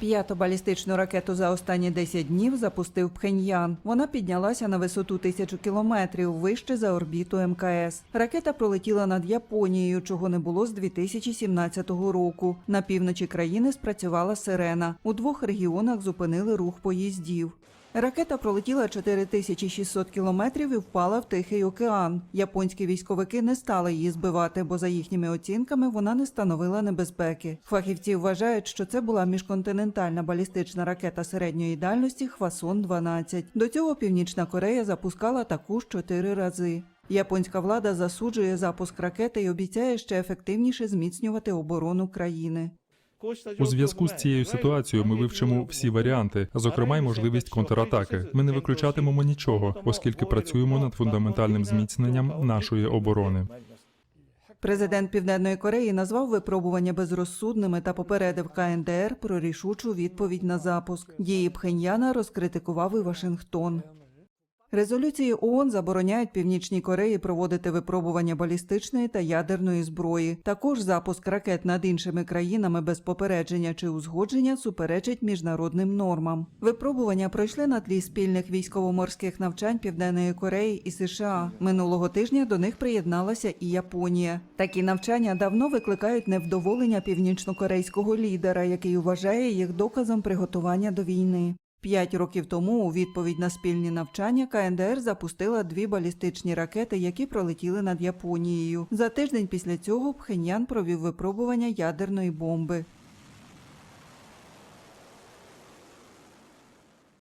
П'яту балістичну ракету за останні 10 днів запустив Пхеньян. Вона піднялася на висоту тисячу кілометрів вище за орбіту МКС. Ракета пролетіла над Японією, чого не було з 2017 року. На півночі країни спрацювала сирена. У двох регіонах зупинили рух поїздів. Ракета пролетіла 4600 кілометрів і впала в Тихий океан. Японські військовики не стали її збивати, бо за їхніми оцінками вона не становила небезпеки. Фахівці вважають, що це була міжконтинентальна балістична ракета середньої дальності Хвасон 12 До цього Північна Корея запускала таку ж чотири рази. Японська влада засуджує запуск ракети і обіцяє ще ефективніше зміцнювати оборону країни. У зв'язку з цією ситуацією ми вивчимо всі варіанти, зокрема й можливість контратаки. Ми не виключатимемо нічого, оскільки працюємо над фундаментальним зміцненням нашої оборони. Президент Південної Кореї назвав випробування безрозсудними та попередив КНДР про рішучу відповідь на запуск. Дії Пхеньяна розкритикував і Вашингтон. Резолюції ООН забороняють Північній Кореї проводити випробування балістичної та ядерної зброї. Також запуск ракет над іншими країнами без попередження чи узгодження суперечить міжнародним нормам. Випробування пройшли на тлі спільних військово-морських навчань Південної Кореї і США. Минулого тижня до них приєдналася і Японія. Такі навчання давно викликають невдоволення північнокорейського лідера, який вважає їх доказом приготування до війни. П'ять років тому у відповідь на спільні навчання КНДР запустила дві балістичні ракети, які пролетіли над Японією. За тиждень після цього Пхеньян провів випробування ядерної бомби.